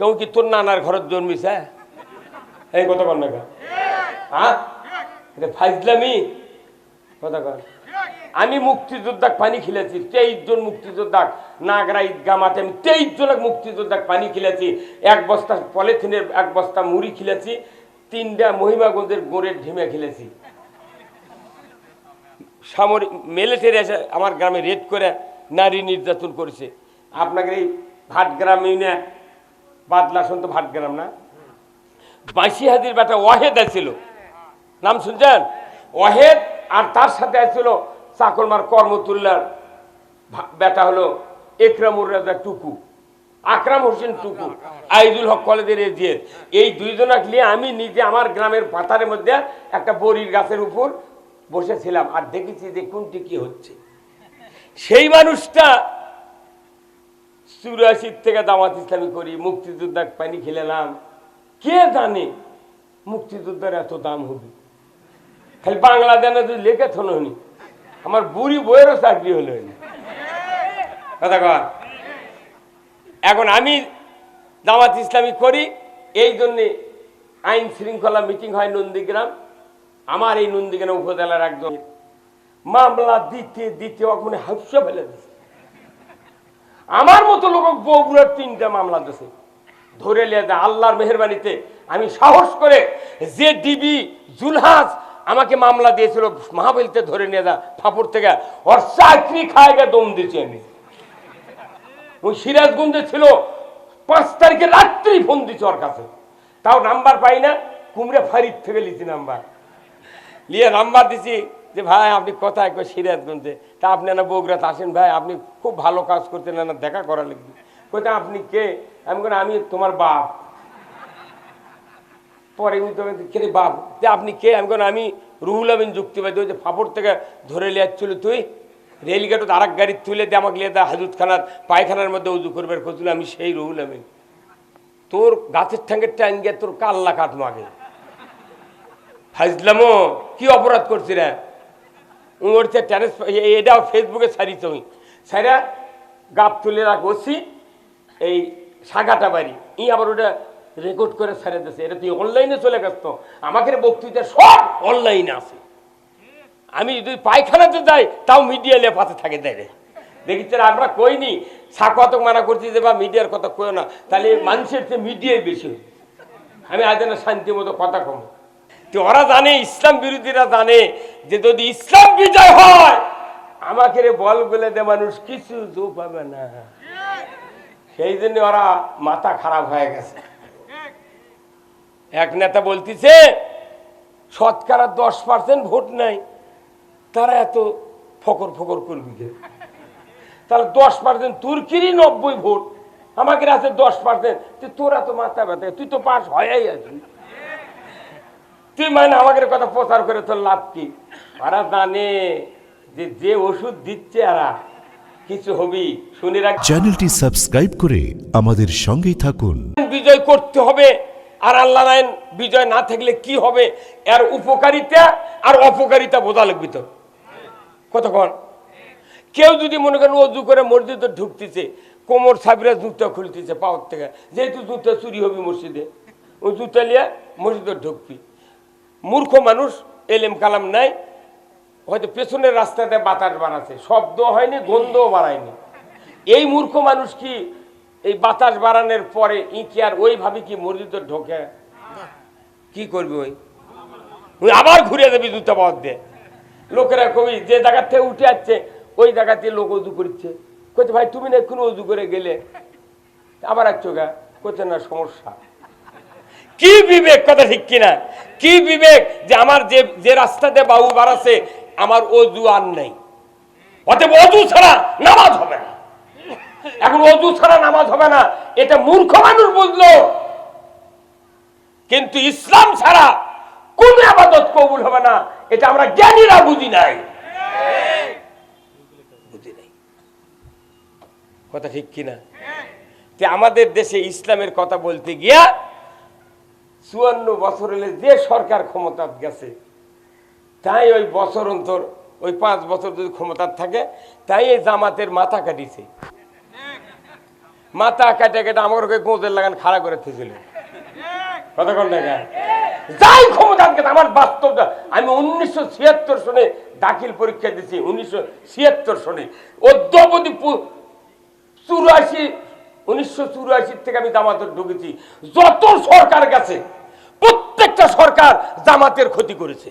কেউ কি তোর নানার ঘরের জন্মিছে? এই কথা কর না? হ্যাঁ ফাইজলামি কথা কর। আমি মুক্তিযোদ্ধাক পানি খেলেছি তেইশ জন মুক্তিযোদ্ধাক নাগরা ঈদগা মাঠে আমি তেইশ জনক মুক্তিযোদ্ধাক পানি খেলেছি, এক বস্তা পলিথিনের, এক বস্তা মুড়ি খেলেছি, তিনটা মহিমাগঞ্জের গোড়ের ঢিমে খেলেছি। সামরিক মিলিটারি এসে আমার গ্রামে রেড করে নারী নির্যাতন করেছে। আপনাকে এই ভাটগ্রাম ইউনিয়ন বাদলা শুনতো গেলাম না। বাঁশি হাজির বেটা ওয়াহেদ ছিল নাম শুনছেন? ওয়াহেদ আর তার সাথে ছিল চাকলমার কর্মতুল্লার বেটা হলো একরামুর রাজা টুকু, আকরাম হোসেন টুকু, আইজুল হক কলেজের এজিয়ে এই দুইজনাকে নিয়ে আমি নিজে আমার গ্রামের পাতারের মধ্যে একটা বড়ির গাছের উপর বসেছিলাম আর দেখেছি যে কোনটি কি হচ্ছে। সেই মানুষটা চুরাশির থেকে দামাত ইসলামী করি মুক্তিযোদ্ধা পানি খেলেলাম কে জানে মুক্তিযোদ্ধার এত দাম হবে? খালি বাংলা জানা তুই লেখে থনি আমার বুড়ি বইয়েরও চাকরি হলো। কথা কর এখন আমি দামাত ইসলামী করি, এই জন্যে আইন শৃঙ্খলা মিটিং হয় নন্দীগ্রাম। আমার এই নন্দীগ্রাম উপজেলার একজন। মামলা দিতে দিতে ওখানে হাস্য ফেলে দিছে। আমার মতো লোক বগুড়ার তিনটা মামলা দিছে ধরে লিয়ে আল্লাহর মেহরবানিতে আমি সাহস করে যে ডিবি জুলহাস আমাকে মামলা দিয়েছিল মাহাবিলতে ধরে নিয়ে যা ফাপড় থেকে। ওর চাকরি খায় গে দম দিয়েছি আমি। ওই সিরাজগঞ্জে ছিল, পাঁচ তারিখে রাত্রি ফোন দিচ্ছে ওর কাছে। তাও নাম্বার পাই না, কুমড়ে ফারিদ থেকে লিছি নাম্বার। নিয়ে নাম্বার দিছি যে, ভাই, আপনি কোথায় কই সিরাজগঞ্জে তা আপনি না বগুড়াতে আসেন, ভাই, আপনি খুব ভালো কাজ করতেন, না দেখা করা লিখবি কোথায় আপনি কে? আমি কোন আমি তোমার বাপ। পরে তো কে বাপ? যে, আপনি কে? আমি কোন আমি রুহুল আমিন যুক্তিবাদী। ওই যে ফাপড় থেকে ধরে লিয়ে আসছিল তুই, রেলগেটত আর এক গাড়ি তুলে দিয়ে আমাকে লিয়ে দেয় হাজুত খানার পায়খানার মধ্যে উজু করবার খুঁজছিল আমি সেই রুহুল আমিন। তোর গাছের ঠ্যাঙ্গের ট্যাং গিয়ে তোর কাল্লা কাট মাগে। ফাইজলামো কি অপরাধ করছি রে? ওর যে ট্যারেস এটাও ফেসবুকে ছাড়িছ ওই ছাড়া গাপ তুলে রাখছি এই সাগাটা বাড়ি। ই আবার ওটা রেকর্ড করে ছেড়ে দিয়েছে এটা তুই অনলাইনে চলে গেছ আমাকে বক্তৃতা সব অনলাইনে আছে। আমি যদি পায়খানাতে যাই, তাও মিডিয়া লেফাতে থাকে দেয় রে। দেখিস আমরা কইনি সাকত মানা করছি যে, বা মিডিয়ার কথা কই না। তাহলে মানুষের চেয়ে মিডিয়াই বেশি। আমি আজ না শান্তি মতো কথা কম। তো ওরা জানে, ইসলাম বিরোধীরা জানে যে যদি ইসলাম বিজয় হয়, আমাকে রে বল বলে দে মানুষ, কিছু জো পাবে না। সেই জন্য ওরা মাথা খারাপ হয়ে গেছে। এক নেতা বলতিছে, শতকরা দশ পার্সেন্ট ভোট নাই, তারা এত ফকর ফকর করবি? তাহলে দশ পার্সেন্ট তুর্কিরই নব্বই ভোট, আমাকে আছে দশ পার্সেন্ট তুই তোরা তো মাথা ব্যথা তুই তো পাস হয়েই আছিস। তুই মানে আমাদের কথা প্রচার করে তোর লাভ কি? ওরা জানে যে যে ওষুধ দিচ্ছে এরা কিছু হবি শুনে রাখ। চ্যানেলটি সাবস্ক্রাইব করে আমাদের সঙ্গেই থাকুন। বিজয় করতে হবে আর আল্লাহ নাইন বিজয় না থাকলে কি হবে এর উপকারিতা আর অপকারিতা বোঝা লাগবে তো কতক্ষণ কেউ যদি মনে করেন অজু করে মসজিদে ঢুকতেছে কোমর সাবিরা জুতা খুলতেছে পাওয়ার থেকে যেহেতু জুতা চুরি হবি মসজিদে ও জুতা নিয়ে মসজিদে ঢুকবি। মূর্খ মানুষ, এলেম কালাম নাই। হয়তো পেছনের রাস্তাতে বাতাস বাড়াচ্ছে। শব্দ হয়নি, গন্ধও বাড়ায়নি। এই মূর্খ মানুষ কি এই বাতাস বাড়ানোর পরে ই কি আর ওইভাবে কি মসজিদে ঢোকে? কি করবি ওই? ওই আবার ঘুরে দেবি জুতা পাওয়ার দিয়ে। লোকেরা কবি, যে জায়গার থেকে উঠে যাচ্ছে ওই জায়গাতে লোক উজু করছে। কইতে ভাই, তুমি না এক্ষুনি উজু করে গেলে? আবার এক চোখা করছে না, সমস্যা। কি বিবেক? কথা ঠিক কিনা? কি বিবেক যে আমার যে যে রাস্তাতে বাবু বাড়াচ্ছে আমার অজু আর নেই। অতএব অজু ছাড়া নামাজ হবে না। এখন অজু ছাড়া নামাজ হবে না। এটা মূর্খ মানুষ বুঝলো। কিন্তু ইসলাম ছাড়া কোন আবাদত কবুল হবে না। এটা আমরা জ্ঞানীরা বুঝি নাই। বুঝি নাই। কথা ঠিক কিনা? আমাদের দেশে ইসলামের কথা বলতে গিয়া চুয়ান্ন বছর হলে যে সরকার ক্ষমতা গেছে, তাই ওই বছর অন্তর, ওই পাঁচ বছর যদি ক্ষমতার থাকে, তাই এই জামাতের মাথা কাটিছে। মাথা কাটে কেটে আমার গোঁদের লাগান খাড়া করে থেছিল কতক্ষণ টাকা যাই ক্ষমতা আমার বাস্তবটা আমি উনিশশো ছিয়াত্তর সনে দাখিল পরীক্ষা দিয়েছি উনিশশো ছিয়াত্তর সনে। অদ্যাবধি চুরাশি, উনিশশো থেকে আমি জামাতে ঢুকেছি। যত সরকার গেছে প্রত্যেকটা সরকার জামাতের ক্ষতি করেছে।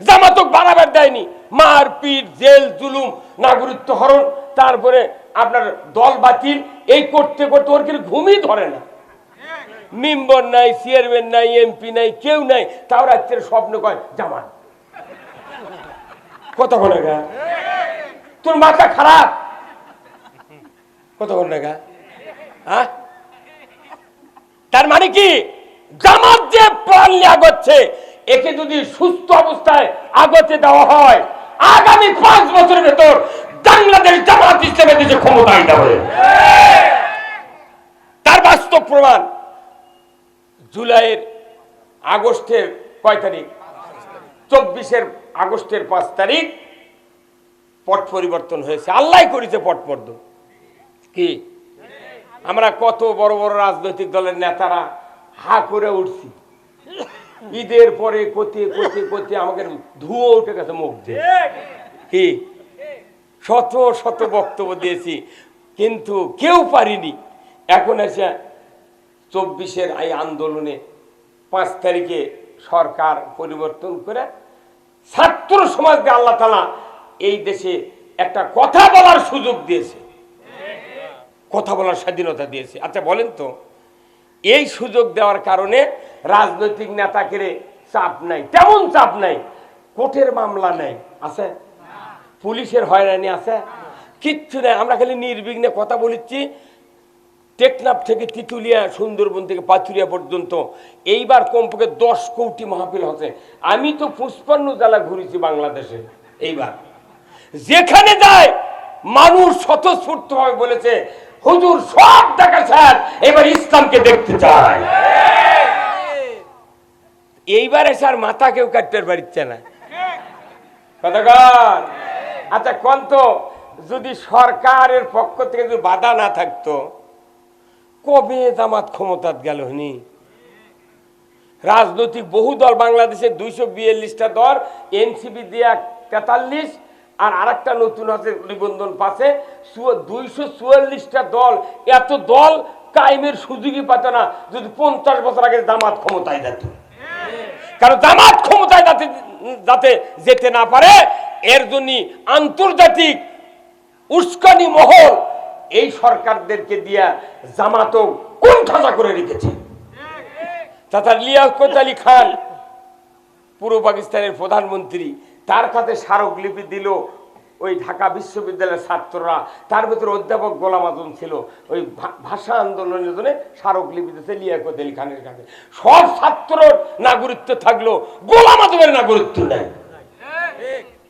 জামাতক বাড়াবার দেয়নি। মারপিট, জেল, জুলুম নাগরিকত্ব হরণ তারপরে আপনার দল বাতিল, এই করতে করতে ওর কিন্তু ঘুমই ধরে না। মেম্বার নাই, চেয়ারম্যান নাই, এমপি নাই, কেউ নাই, তাও রাত্রের স্বপ্ন কয়, জামাত। কতক্ষণ গা। তোর মাথা খারাপ। কতক্ষণ টাকা হ্যাঁ তার মানে কি? জামাত যে প্রাণ আগচ্ছে, একে যদি সুস্থ অবস্থায় আগতে দেওয়া হয়, আগামী পাঁচ বছরের ভেতর বাংলাদেশ জামাত হিসেবে দেশে ক্ষমতা আনতে হবে। তার বাস্তব প্রমাণ জুলাইয়ের আগস্টের কয় তারিখ? চব্বিশের আগস্টের পাঁচ তারিখ পট পরিবর্তন হয়েছে। আল্লাহ করেছে পট পর্দন কি? আমরা কত বড় বড় রাজনৈতিক দলের নেতারা হা করে উঠছি। ঈদের পরে কোতে কোতে কোতে আমাকে ধুয়ো উঠে গেছে মুখ কি? শত শত বক্তব্য দিয়েছি, কিন্তু কেউ পারিনি। এখন এসে চব্বিশের এই আন্দোলনে পাঁচ তারিখে সরকার পরিবর্তন করে ছাত্র সমাজকে আল্লাহ তালা এই দেশে একটা কথা বলার সুযোগ দিয়েছে। কথা বলার স্বাধীনতা দিয়েছে। আচ্ছা বলেন তো। এই সুযোগ দেওয়ার কারণে রাজনৈতিক নেতাকে চাপ নাই, তেমন চাপ নাই। কোর্টের মামলা নাই, আছে? পুলিশের হয়রানি আছে? কিচ্ছু নেই। আমরা খালি নির্বিঘ্নে কথা বলেছি টেকনাফ থেকে তিতুলিয়া, সুন্দরবন থেকে পাচুরিয়া পর্যন্ত। এইবার কমপক্ষে দশ কোটি মাহফিল হচ্ছে। আমি তো পুষ্পান্ন জেলা ঘুরেছি বাংলাদেশে, এইবার। যেখানে যায় মানুষ স্বতঃস্ফূর্ত ভাবে বলেছে হুজুর সব স্যার এবার ইসলামকে দেখতে চায় এইবার এসে আর মাথা কেউ কাটতে পারছে না। আচ্ছা কোন তো, যদি সরকারের পক্ষ থেকে যদি বাধা না থাকতো, কবে জামাত ক্ষমতাত গেল হনি রাজনৈতিক বহু দল বাংলাদেশে দুইশো বিয়াল্লিশটা দল, এনসিপি দিয়ে তেতাল্লিশ আর আরেকটা নতুন আছে নিবন্ধন পাশে। দুইশো চুয়াল্লিশটা দল। এত দল কায়েমের সুযোগই পাত না, যদি পঞ্চাশ বছর আগে জামাত ক্ষমতায় যেত। কারণ জামাত ক্ষমতায় যাতে যাতে যেতে না পারে, এর জন্য আন্তর্জাতিক উস্কানি মহল এই সরকারদেরকে দিয়া জামাতও কোন ঠাসা করে রেখেছে। তথা লিয়াকত আলী খান, পূর্ব পাকিস্তানের প্রধানমন্ত্রী তার কাছে স্মারকলিপি দিল ওই ঢাকা বিশ্ববিদ্যালয়ের ছাত্ররা। তার ভিতরে অধ্যাপক গোলাম আজম ছিল। ওই ভাষা আন্দোলনের জন্য স্মারকলিপি দিতে লিয়াকত আলী খানের কাছে। সব ছাত্রর নাগরিকত্ব থাকল। গোলাম আজমের নাগরিকত্ব নেই।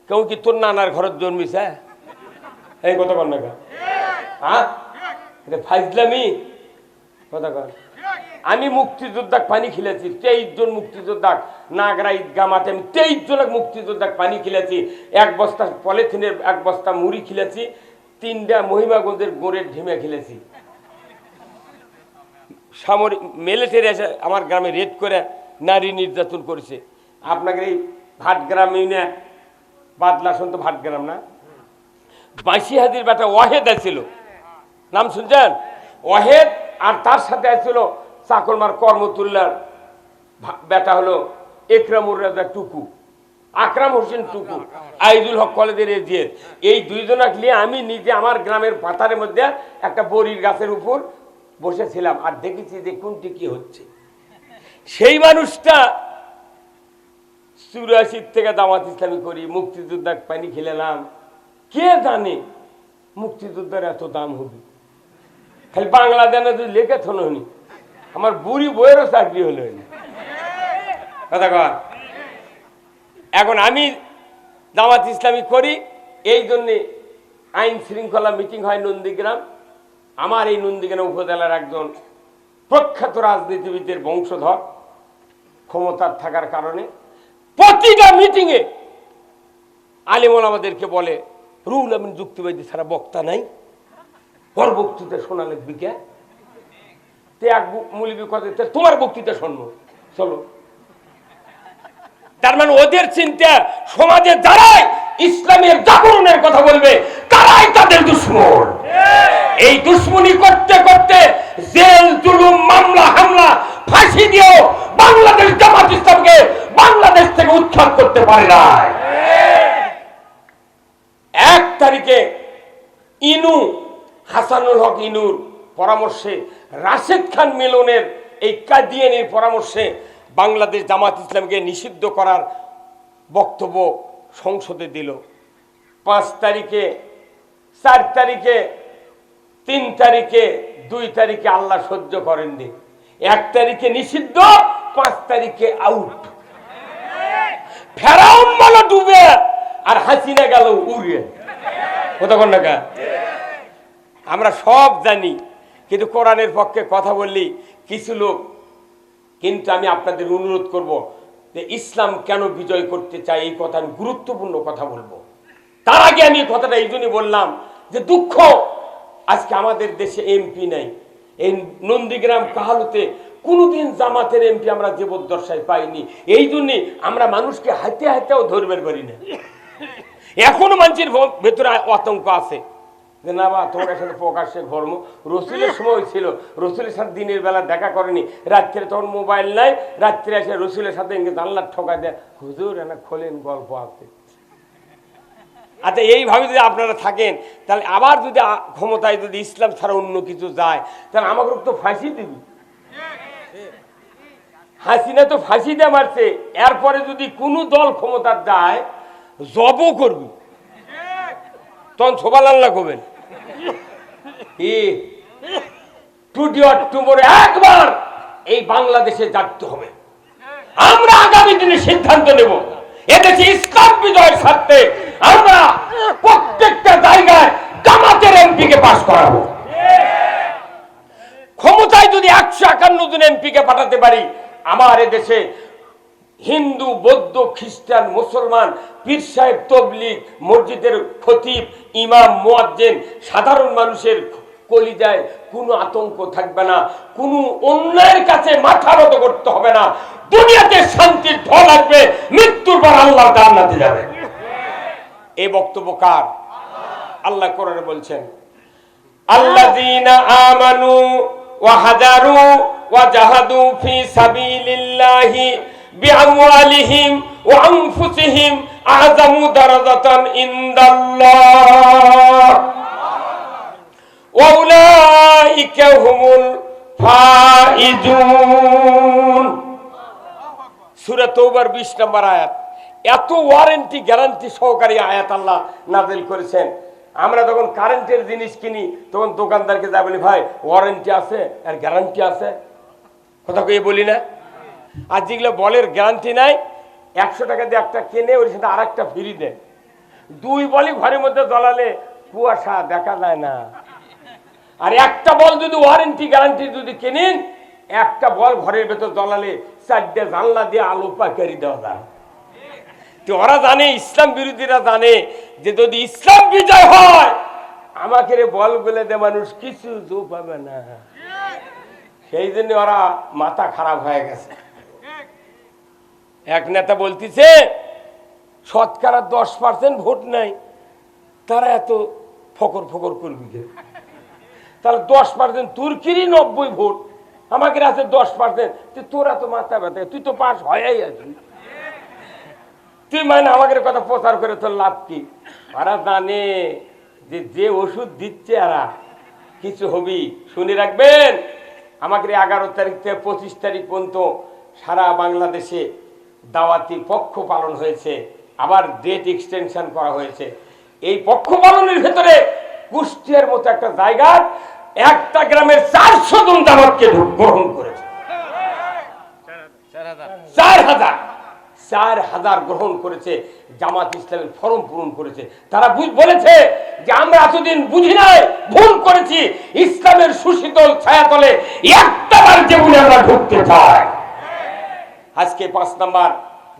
কেউ কি তোর নানার ঘরের জন্মিছে? এই কথা কর না? হ্যাঁ ফাইজলামি কথা কর। আমি মুক্তিযোদ্ধাক পানি খেলেছি তেইশ জন মুক্তিযোদ্ধাক নাগরা ঈদগা মাঠে আমি তেইশ জনের মুক্তিযোদ্ধাক পানি খেলেছি, এক বস্তা পলিথিনের, এক বস্তা মুড়ি খেলেছি, তিনটা মহিমাগঞ্জের গোড়ের ঢিমে খেলেছি। সামরিক মিলিটারি এসে আমার গ্রামে রেড করে নারী নির্যাতন করেছে। আপনাকে এই ভাটগ্রাম ইউনিয়ন, বাদলা শুনতো ভাটগ্রাম না? বাঁশি হাজির বেটা ওয়াহেদ ছিল নাম শুনছেন? ওয়াহেদ আর তার সাথে ছিল চাকলমার কর্মতুল্লার বেটা হলো একরামুর রাজা টুকু আকরাম হোসেন টুকু আইজুল হক কলেজের এজিএর এই দুইজনাকে নিয়ে আমি নিজে আমার গ্রামের পাতারের মধ্যে একটা বড়ির গাছের উপর বসেছিলাম আর দেখেছি যে কোনটি কি হচ্ছে। সেই মানুষটা চুরাশির থেকে দামাত ইসলামী করি মুক্তিযোদ্ধা পানি খেলেলাম কে জানে মুক্তিযোদ্ধার এত দাম হবে? খালি বাংলা জানা যদি লেখে থনি আমার বুড়ি বইয়েরও চাকরি হলো। কথা কর এখন আমি জামাত ইসলামী করি, এই জন্যে আইন শৃঙ্খলা মিটিং হয় নন্দীগ্রাম। আমার এই নন্দীগ্রাম উপজেলার একজন প্রখ্যাত রাজনীতিবিদের বংশধর ক্ষমতার থাকার কারণে প্রতিটা মিটিংয়ে আলিমল আমাদেরকে বলে রুল আমিন যুক্তিবাদী ছাড়া বক্তা নাই। ওর বক্তৃতা শোনা লাগবে কে এক মূলবি কথা তোমার বক্তৃতা শুনব। চলো। তার মানে ওদের চিন্তা সমাজে যারাই ইসলামের জাগরণের কথা বলবে, তারাই তাদের দুশ্মন। এই দুশ্মনী করতে করতে জেল, জুলুম, মামলা, হামলা, ফাঁসি দিয়েও বাংলাদেশ জামাত ইসলামকে বাংলাদেশ থেকে উৎখাত করতে পারে না এক তারিখে ইনু, হাসানুল হক ইনুর পরামর্শে রাশেদ খান মিলনের এই কাদিয়ানির পরামর্শে বাংলাদেশ জামাত ইসলামকে নিষিদ্ধ করার বক্তব্য সংসদে দিল। পাঁচ তারিখে, চার তারিখে, তিন তারিখে, দুই তারিখে আল্লাহ সহ্য করেননি। এক তারিখে নিষিদ্ধ, পাঁচ তারিখে আউট বলো ডুবে আর হাসিনা গেল উড়ে কতক্ষণ টাকা আমরা সব জানি কিন্তু কোরআনের পক্ষে কথা বললি কিছু লোক, কিন্তু আমি আপনাদের অনুরোধ করব যে ইসলাম কেন বিজয় করতে চাই এই কথা আমি গুরুত্বপূর্ণ কথা বলব। তার আগে আমি কথাটা এই জন্যই বললাম যে দুঃখ, আজকে আমাদের দেশে এমপি নাই। এই নন্দীগ্রাম কাহালুতে কোনোদিন জামাতের এমপি আমরা জীবদ্দশায় পাইনি। এই জন্যে আমরা মানুষকে হাতে হাতেও ধরবেন পারি না এখনও মানুষের ভেতরে আতঙ্ক আছে। যে না বা, তোমার সাথে প্রকাশ্যে ধর্ম। রসুলের সময় ছিল। রসুলের সাথে দিনের বেলা দেখা করেনি। রাত্রে তখন মোবাইল নাই। রাত্রে এসে রসুলের সাথে আল্লাহ ঠকা দেয়, হুজুর, এনা খোলেন গল্প আছে। আচ্ছা এইভাবে যদি আপনারা থাকেন, তাহলে আবার যদি ক্ষমতায় যদি ইসলাম ছাড়া অন্য কিছু যায়, তাহলে আমাকে তো ফাঁসি দিবি। হাসিনা তো ফাঁসি দিয়ে মারছে। এরপরে যদি কোনো দল ক্ষমতার যায়, জবও করবি। তখন সোবাল আল্লাহ করবেন। একবার এই বাংলাদেশে জাগতে হবে। আমরা আগামী দিনে সিদ্ধান্ত নেব এদেশে ইসলাম বিজয়ের স্বার্থে আমরা প্রত্যেকটা জায়গায় জামাতের এমপিকে পাশ করাবো। ক্ষমতায় যদি একশো একান্ন জন এমপিকে পাঠাতে পারি, আমার এদেশে হিন্দু, বৌদ্ধ, খ্রিস্টান, মুসলমান, পীর সাহেব তবলিগ, মসজিদের খতিব, ইমাম, মুয়াজ্জেন, সাধারণ মানুষের কলিজায় কোনো আতঙ্ক থাকবে না, কোনো অন্যায়ের কাছে মাথা নত করতে হবে না। দুনিয়াতে শান্তির ঢল আসবে, মৃত্যুর পর আল্লাহ জান্নাতে যাবে। এই বক্তব্য কার? আল্লাহ কোরআনে বলছেন, আল্লাযীনা আমানু ওয়া হাজারু ওয়া জাহাদু ফি সাবিলিল্লাহি বিআমওয়ালিহিম ওয়া আনফুসিহিম আযামু দারাজাতান ইনদাল্লাহ। ওয়া উলাইকা হুমুল ফাইজুন। সূরা তৌবার 20 নম্বর আয়াত। এত ওয়ারেন্টি, গ্যারান্টি সহকারী আয়াত আল্লাহ নাজিল করেছেন। আমরা যখন কারেন্টের জিনিস কিনি, তখন দোকানদারকে যা বলি, ভাই, ওয়ারেন্টি আছে আর গ্যারান্টি আছে? কথা কয়ে বলি না? আর যেগুলো বলের গ্যারান্টি নাই, একশো টাকা দিয়ে একটা কেনে, ওর সাথে আর একটা ফ্রি দেয়। দুই বলই ঘরের মধ্যে জ্বলালে কুয়াশা দেখা যায় না। আর একটা বল যদি ওয়ারেন্টি গ্যারান্টি যদি কেনেন, একটা বল ঘরের ভেতর জ্বলালে চারটে জানলা দিয়ে আলো পাকারি দেওয়া যায়। তো ওরা জানে, ইসলাম বিরোধীরা জানে যে যদি ইসলাম বিজয় হয়, আমাকে রে বল বলে দে মানুষ, কিছু জো পাবে না। সেই জন্য ওরা মাথা খারাপ হয়ে গেছে। এক নেতা বলতিছে, শতকরা দশ পার্সেন্ট ভোট নাই, তারা এত ফকর ফকর করবি? তাহলে দশ পার্সেন্ট তুর্কিরই নব্বই ভোট, আমাকে আছে দশ পার্সেন্ট তুই তোরা তো মাথা ব্যথা, তুই তো পাস হয়েই আছিস তুই মানে আমাদের কথা প্রচার করে তোর লাভ কি ওরা জানে যে যে ওষুধ দিচ্ছে এরা, কিছু হবি, শুনে রাখবেন, আমাকে এগারো তারিখ থেকে পঁচিশ তারিখ পর্যন্ত সারা বাংলাদেশে দাওয়াতি পক্ষ পালন হয়েছে, আবার ডেট এক্সটেনশন করা হয়েছে। এই পক্ষ পালনের ভেতরে কুষ্টিয়ার মতো একটা জায়গা, একটা গ্রামের চারশো জন দাওয়াতকে গ্রহণ করেছে। চার হাজার চার হাজার গ্রহণ করেছে, জামাত ইসলামের ফরম পূরণ করেছে। তারা বলেছে যে আমরা এতদিন বুঝি নাই, ভুল করেছি। ইসলামের সুশীতল ছায়াতলে একটাবার জীবনে আমরা ঢুকতে চাই। আজকে পাঁচ নাম্বার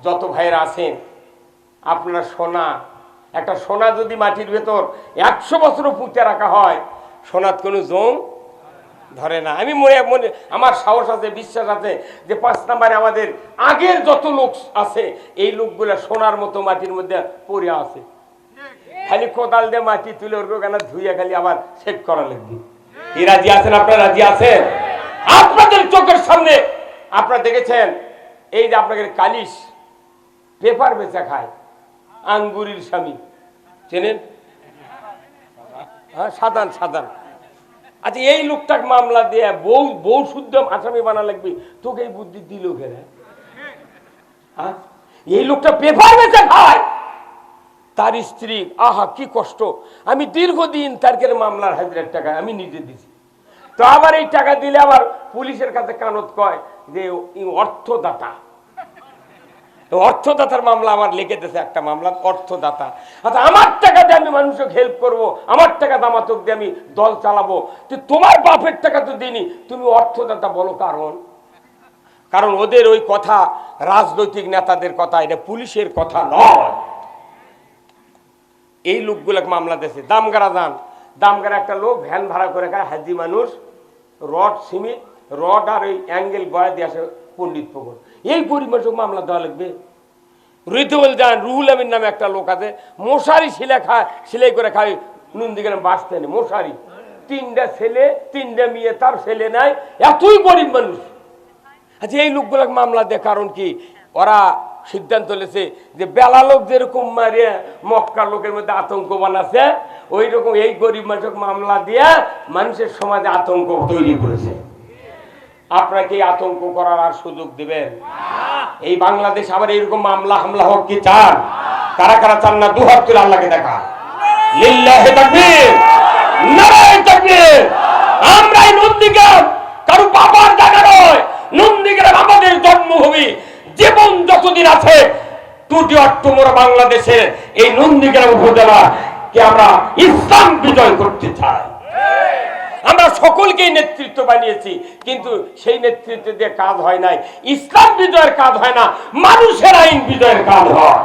যত ভাইয়েরা আছেন, আপনার সোনা, একটা সোনা যদি মাটির ভেতর একশো বছরও পুঁতে রাখা হয়, সোনার কোনো জং ধরে না। আমি মনে মনে, আমার সাহস আছে, বিশ্বাস আছে যে পাঁচ নাম্বারে আমাদের আগের যত লোক আছে, এই লোকগুলা সোনার মতো মাটির মধ্যে পড়ে আছে। খালি কোদাল দিয়ে মাটি তুলে ওর কেন ধুইয়া খালি আবার সেট করা লাগবে। কি রাজি আছেন? আপনারা রাজি আছেন? আপনাদের চোখের সামনে আপনারা দেখেছেন এই যে আপনাদের কালিশ, পেপার বেচা খায়, আঙ্গুরির স্বামী। চেনেন? হ্যাঁ সাধারণ সাধারণ। আচ্ছা এই লোকটাকে মামলা দিয়ে বউ বউ শুদ্ধ আসামি বানা লাগবে, তোকে এই বুদ্ধি দিল কেন হ্যাঁ? এই লোকটা পেপার বেচা খায়। তার স্ত্রী, আহা, কি কষ্ট। আমি দীর্ঘদিন তারকের মামলার হাজিরার টাকা আমি নিজে দিছি। তো আবার এই টাকা দিলে আবার পুলিশের কাছে কানত কয় যে অর্থদাতা। অর্থদাতার মামলা আমার লিখে দিয়েছে একটা মামলা, অর্থদাতা। আচ্ছা আমার টাকাতে আমি মানুষকে হেল্প করব, আমার টাকা দামাতক দিয়ে আমি দল চালাবো। তো তোমার বাপের টাকা তো দিনি তুমি অর্থদাতা বলো কারণ। কারণ ওদের ওই কথা রাজনৈতিক নেতাদের কথা, এটা পুলিশের কথা নয়। এই লোকগুলোকে মামলা দিয়েছে। দামগারা যান। দামগারা একটা লোক ভ্যান ভাড়া করে খায় হাজি মানুষ, রড, সিমেন্ট রড আর ওই অ্যাঙ্গেল গড়া দিয়ে আসে পণ্ডিত পুকুর এই মানুষকে মামলা দেওয়া লাগবে। ঋতুল যান রুহুল আমিন নামে একটা লোক আছে, মশারি সিলে খায়, সিলাই করে খায়, নন্দীগ্রাম বাঁচতে নেই মশারি। তিনটা ছেলে, তিনটা মেয়ে, তার ছেলে নাই, এতই গরিব মানুষ। আচ্ছা এই লোকগুলোকে মামলা দেয় কারণ কি? ওরা সিদ্ধান্ত নিয়েছে যে বেলা লোক যেরকম মারিয়ে মক্কার লোকের মধ্যে আতঙ্ক বানাচ্ছে ওই রকম এই গরিব মানুষকে মামলা দিয়ে মানুষের সমাজে আতঙ্ক তৈরি করেছে। আপনাকে আতঙ্ক করার আর সুযোগ দিবেন। এই বাংলাদেশ আবার এইরকম মামলা হামলা হোক কি চান? কারা কারা চান না? দুহাত তুলে আল্লাহকে দেখা তাকবীর তাকবীর। কারও বাবার জায়গা নয়। নন্দীগ্রাম আমাদের জন্মভূমি। জীবন যতদিন আছে, টুটি অক্টোবর বাংলাদেশের এই নন্দীগ্রাম উপজেলা কে আমরা ইসলাম বিজয় করতে চাই। নেতৃত্ব বানিয়েছি, কিন্তু সেই নেতৃত্ব দিয়ে কাজ হয় নাই। ইসলাম বিজয়ের কাজ হয় না, মানুষের আইন বিজয়ের কাজ হয়।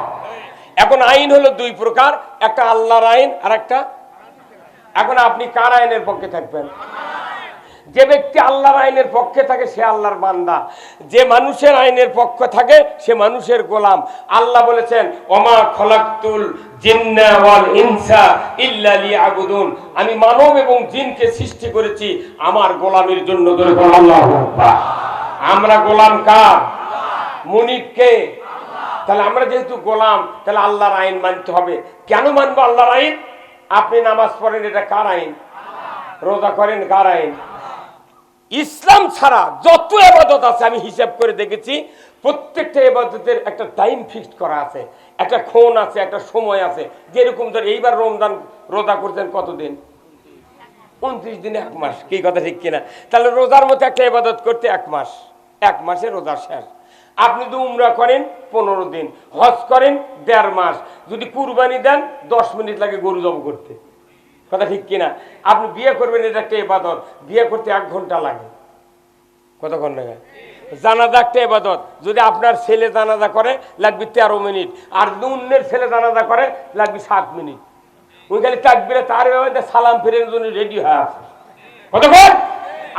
এখন আইন হলো দুই প্রকার, একটা আল্লাহর আইন আর একটা এখন আপনি কার আইনের পক্ষে থাকবেন? যে ব্যক্তি আল্লাহর আইনের পক্ষে থাকে, সে আল্লাহর বান্দা। যে মানুষের আইনের পক্ষে থাকে, সে মানুষের গোলাম। আল্লাহ বলেছেন ইল্লা লিয়াবুদুন। আমি মানব এবং জিনকে সৃষ্টি করেছি, আমার গোলামের জন্য। আমরা গোলাম কার? মুনিবকে তাহলে আমরা যেহেতু গোলাম, তাহলে আল্লাহর আইন মানতে হবে। কেন মানবো আল্লাহর আইন? আপনি নামাজ পড়েন, এটা কার আইন? রোজা করেন, কার আইন? ইসলাম ছাড়া যত এবাদত আছে, আমি হিসাব করে দেখেছি, প্রত্যেকটা এবাদতের একটা টাইম ফিক্সড করা আছে। একটা ক্ষণ আছে, একটা সময় আছে। যেরকম ধর এইবার রমজান রোজা করছেন কতদিন? উনত্রিশ দিনে এক মাস। কি কথা ঠিক কিনা? তাহলে রোজার মতো একটা এবাদত করতে এক মাস। এক মাসে রোজা শেষ। আপনি যদি উমরা করেন, পনেরো দিন। হজ করেন, দেড় মাস। যদি কুরবানি দেন, দশ মিনিট লাগে গরু জব করতে। কথা ঠিক কিনা? আপনি বিয়ে করবেন, এটা একটা এবাদত বিয়ে করতে এক ঘণ্টা লাগে। কতক্ষণ লাগে জানাজা একটা এবাদত যদি আপনার ছেলে জানাজা করে, লাগবে তেরো মিনিট। আর যদি অন্যের ছেলে জানাজা করে, লাগবে সাত মিনিট। ওই খালি তাকবিরে, তার সালাম ফিরে জন্য রেডি হয়ে আছে কতক্ষণ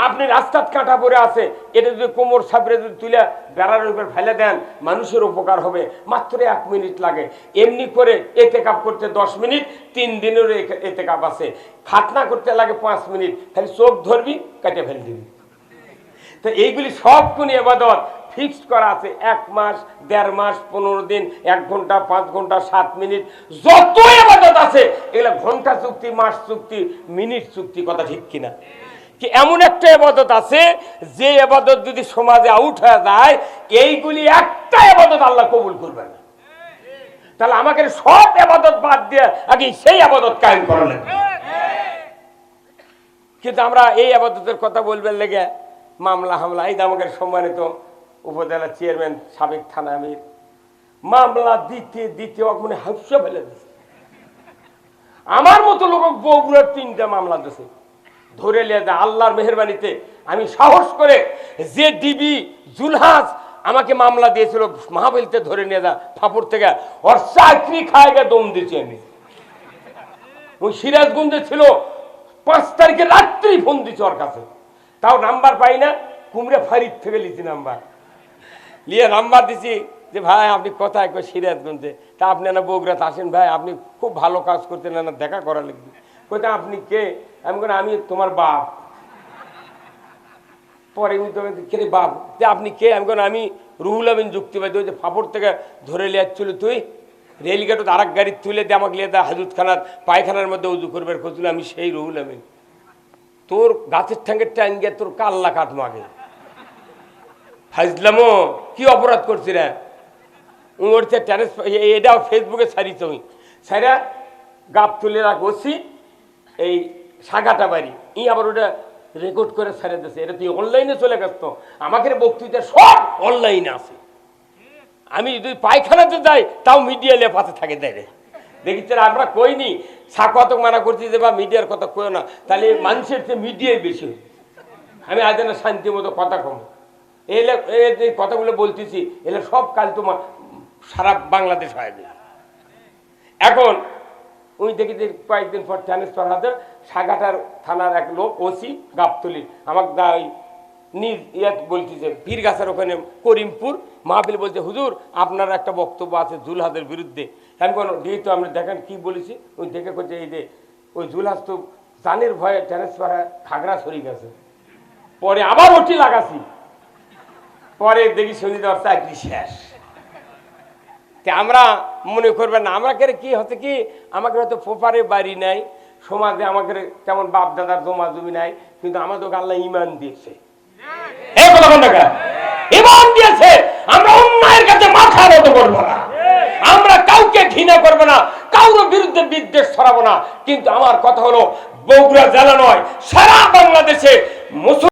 আপনি রাস্তাত কাঁটা পরে আছে, এটা যদি কোমর সাপড়ে যদি তুলে বেড়ার উপর ফেলে দেন, মানুষের উপকার হবে। মাত্র এক মিনিট লাগে। এমনি করে এতে কাপ করতে দশ মিনিট, তিন দিনের এতে কাপ আছে। খাতনা করতে লাগে পাঁচ মিনিট খালি চোখ ধরবি, কেটে ফেল দিবি। তো এইগুলি সব কোন এবাদত ফিক্সড করা আছে, এক মাস, দেড় মাস, পনেরো দিন, এক ঘণ্টা, পাঁচ ঘণ্টা, সাত মিনিট। যত এবাদত আছে, এগুলো ঘণ্টা চুক্তি, মাস চুক্তি, মিনিট চুক্তি, কথা ঠিক কিনা? কি এমন একটা এবাদত আছে, যে এবাদত যদি সমাজে আউট হয়ে যায়, এইগুলি একটা এবাদত আল্লাহ কবুল করবে না। তাহলে আমাকে সব এবাদত বাদ দিয়ে আগে সেই আবাদত কায়েম করা লাগবে। কিন্তু আমরা এই আবাদতের কথা বলবেন লেগে মামলা হামলা, এই আমাদের সম্মানিত উপজেলা চেয়ারম্যান, সাবেক থানা আমির, মামলা দিতে দিতে মানে হাউসা ফেলে দিচ্ছে আমার মতো লোক বগুড়ার তিনটা মামলা দিছে। ধরে লিয়ে যায় আল্লাহর মেহরবানিতে। আমি সাহস করে যে ডিবি জুলহাস আমাকে মামলা দিয়েছিল মাহাবিলতে ধরে নিয়ে যা, ফাপুর থেকে। ওর চাকরি খায় গে দম দিয়েছি আমি ওই সিরাজগঞ্জে ছিল, পাঁচ তারিখে রাত্রেই ফোন দিচ্ছে ওর কাছে। তাও নাম্বার পাই না, কুমড়ে ফারিদ থেকে লিখি নাম্বার। নিয়ে নাম্বার দিছি যে, ভাই, আপনি কোথায়? সিরাজগঞ্জে। তা আপনি না বগুড়াতে আসেন, ভাই, আপনি খুব ভালো কাজ করতেন, না দেখা করা লিখবি কোথায় আপনি কে? আমি কোনো আমি তোমার বাপ। পরে কে রে বাপ? যে, আপনি কে? আমি কোনো আমি রুহুল আমিন যুক্তিবাদী, ওই যে ফাপড় থেকে ধরে লিয়ে যাচ্ছিল তুই রেলগেটত আর এক গাড়ি তুলে দিয়ে আমাকে লিয়ে দেয় হাজুতখানার পায়খানার মধ্যে উজু করবে করছিল আমি সেই রুহুল আমিন। তোর গাছের ঠ্যাঙ্গের ট্যাঙ্গে তোর কাল্লা কাট মাগে। ফাইজলামো, কি অপরাধ করছি রে? ট্যানেস এটাও ফেসবুকে ছাড়িছ ওই সাইরা গাপ তুলে রাখছি এই সাগাটা বাড়ি। ই আবার ওটা রেকর্ড করে ছেড়ে দিয়েছে এটা তুই অনলাইনে চলে গেছ তো। আমাকে বক্তৃতা সব অনলাইনে আছে। আমি যদি পায়খানাতে যাই, তাও মিডিয়া লে পাশে থাকে দেয় দেখিস আমরা কইনি সাকত মানা করছি যে বা মিডিয়ার কথা কই না। তাহলে মানুষের চেয়ে মিডিয়াই বেশি আমি আজ না শান্তি মতো কথা কম। এলে এই কথাগুলো বলতেছি, এলে সব কাল তোমার সারা বাংলাদেশ হয়। এখন উনি দেখি যে কয়েকদিন পর ট্রান্সফার হাতে সাগাটার থানার এক লোক, ওসি গাবতলি, আমাকে ওই নিজ ইয়াত বলতেছে পীরগাছার ওখানে করিমপুর, মাহফিল বলছে, হুজুর, আপনার একটা বক্তব্য আছে জুলহাদের বিরুদ্ধে। আমি কোনো যেহেতু আপনি দেখেন কি বলেছি। ওই দেখে করছে এই যে, ওই জুলহাস তো জানের ভয়ে ট্রান্সফার খাগড়া সরি গেছে। পরে আবার ওটি লাগাছি। পরে দেখি দেওয়ার চাকরি শেষ। তে আমরা মনে করবেন না। আমরা কেরে কি হচ্ছে কি আমাকে হয়তো ফোপারে বাড়ি নাই সমাজে আমাকে তেমন বাপ দাদার জমা জমি নাই কিন্তু আমাদের আল্লাহ ইমান দিয়েছে। এই কথা কোন? ইমান দিয়েছে। আমরা অন্যায়ের কাছে মাথা নত করব না। আমরা কাউকে ঘৃণা করব না কারোর বিরুদ্ধে বিদ্বেষ ছড়াবো না। কিন্তু আমার কথা হলো বগুড়া জেলা নয় সারা বাংলাদেশে মুসলমান